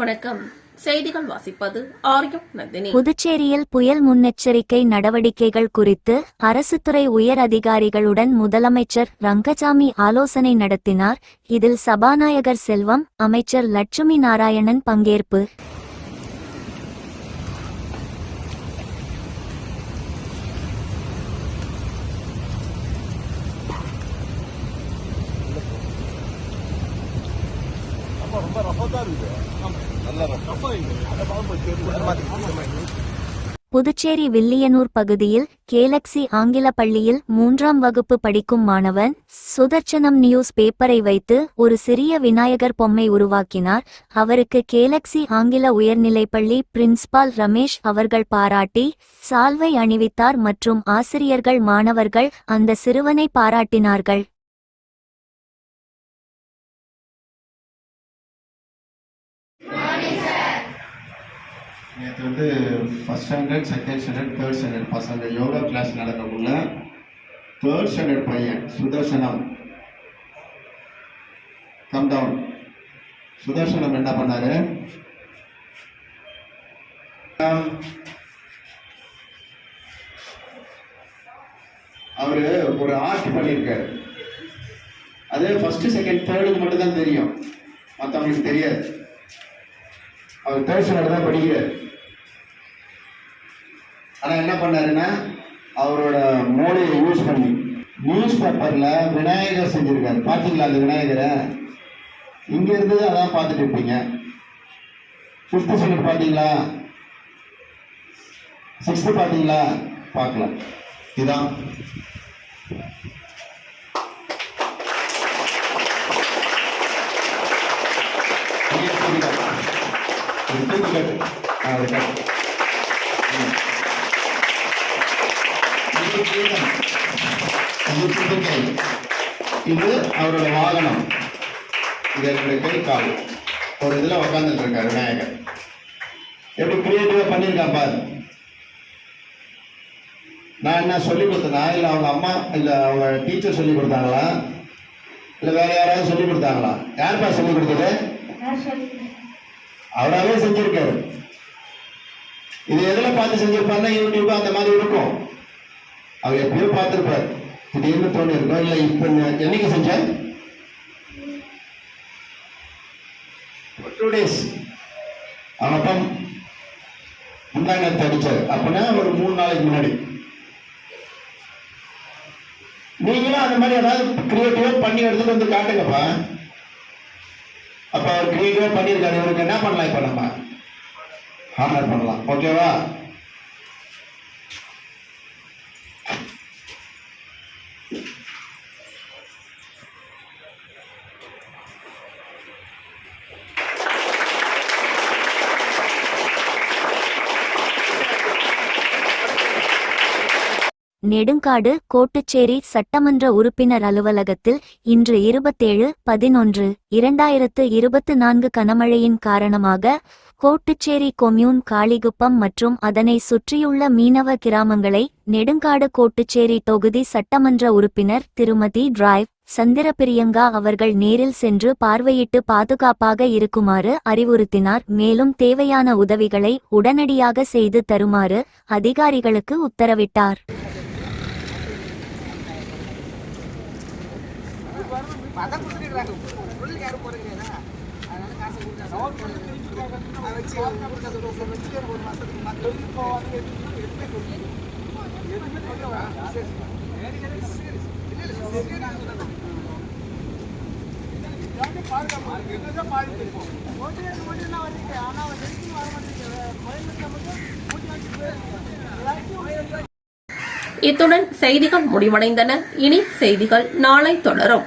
வணக்கம். செய்திகள் வாசிப்பது ஆரியம் நந்தினி. புதுச்சேரியில் புயல் முன்னெச்சரிக்கை நடவடிக்கைகள் குறித்து அரசுத்துறை உயர் அதிகாரிகளுடன் முதலமைச்சர் ரங்கசாமி ஆலோசனை நடத்தினார். இதில் சபாநாயகர் செல்வம் அமைச்சர் லட்சுமி நாராயணன் பங்கேற்பு. புதுச்சேரி வில்லியனூர் பகுதியில் கேலக்ஸி ஆங்கில பள்ளியில் மூன்றாம் வகுப்பு படிக்கும் மாணவன் சுதர்ச்சனம் நியூஸ் பேப்பரை வைத்து ஒரு சிறிய விநாயகர் பொம்மை உருவாக்கினார். அவருக்கு கேலக்ஸி ஆங்கில உயர்நிலைப்பள்ளி பிரின்ஸ்பால் ரமேஷ் அவர்கள் பாராட்டி சால்வை அணிவித்தார் மற்றும் ஆசிரியர்கள் மாணவர்கள் அந்த சிறுவனை பாராட்டினார்கள். நேற்று வந்து first standard second standard third standard பசங்க யோகா கிளாஸ் நடக்கக்குள்ள தேர்ட் ஸ்டாண்டர்ட் பையன் சுதர்சனம். கம் டவுன் சுதர்சனம் என்ன பண்ணாரு? அவரு ஒரு ஆர்ட் பண்ணியிருக்காரு. அது ஃபர்ஸ்ட் செகண்ட் தேர்டுக்கு மட்டும் தான் தெரியும். மற்றவங்களுக்கு தெரியாது. அவர் தேர்ட் ஸ்டாண்டர்ட் தான் படிக்கிறார். ஆனால் என்ன பண்ணாருன்னா அவரோட மோடியை யூஸ் பண்ணி நியூஸ் பேப்பரில் விநாயகர் செஞ்சுருக்காரு. பார்த்தீங்களா அந்த விநாயகரை? இங்கேருந்து அதான் பார்த்துட்டு இருப்பீங்க. ஃபிஃப்த்து ஸ்டாண்டர்ட் பார்த்தீங்களா சிக்ஸ்த்து பார்த்தீங்களா பார்க்கலாம். இதான். இங்கே இது இது அவரோட வாகனம். இது என்னுடைய கை கால். ஒரு இதில் உட்காந்துட்டு இருக்காரு விநாயகர். எப்படி கிரியேட்டிவா பண்ணியிருக்கான் பாரு. நான் என்ன சொல்லி கொடுத்தேனா இல்லை அவங்க அம்மா இல்லை அவங்க டீச்சர் சொல்லி கொடுத்தாங்களா? இல்லை வேற யாராவது சொல்லி கொடுத்தாங்களா? யாருப்பா சொல்லி கொடுத்தது? அவராவே செஞ்சிருக்காரு. இது எதில் பார்த்து செஞ்சிருப்பாருன்னா யூடியூப் அந்த மாதிரி இருக்கும். அவர் எப்பயோ பார்த்திருப்பாரு. திடீர்னு தோணி இருக்கோம் இல்லை இப்ப என்னைக்கு செஞ்சேன் டூ டேஸ் அவன் அப்பா முந்தாங்க அடிச்சாரு. அப்படின்னா ஒரு மூணு நாளைக்கு முன்னாடி. நீங்களும் அந்த மாதிரி ஏதாவது கிரியேட்டிவா பண்ணி எடுத்துட்டு வந்து காட்டுங்கப்பா. அப்ப அவர் கிரியேட்டிவா பண்ணியிருக்காரு. இவருக்கு என்ன பண்ணலாம் இப்ப நம்ம? ஹானர் பண்ணலாம். ஓகேவா நெடுங்காடு கோட்டுச்சேரி சட்டமன்ற உறுப்பினர் அலுவலகத்தில் இன்று இருபத்தேழு பதினொன்று இரண்டாயிரத்து இருபத்து நான்கு கனமழையின் காரணமாக கோட்டுச்சேரி கொம்யூன் காளிகுப்பம் மற்றும் அதனை சுற்றியுள்ள மீனவ கிராமங்களை நெடுங்காடு கோட்டுச்சேரி தொகுதி சட்டமன்ற உறுப்பினர் திருமதி டிரைவ் சந்திரபிரியங்கா அவர்கள் நேரில் சென்று பார்வையிட்டு பாதுகாப்பாக இருக்குமாறு அறிவுறுத்தினார். மேலும் தேவையான உதவிகளை உடனடியாக செய்து தருமாறு அதிகாரிகளுக்கு உத்தரவிட்டார். அதான் பொருள் யாரும் அதனால காசை கொடுத்தாங்க அதை வச்சு வச்சு ஒரு எதுவுமே எதுவுமே பாதுகாப்பு பாதிப்பு ஓட்டு ஓட்டு என்ன வந்தீங்க ஆனால் வர கோயம்புத்தூர் மட்டும் இத்துடன் செய்திகள் முடிவடைந்தன. இனி செய்திகள் நாளை தொடரும்.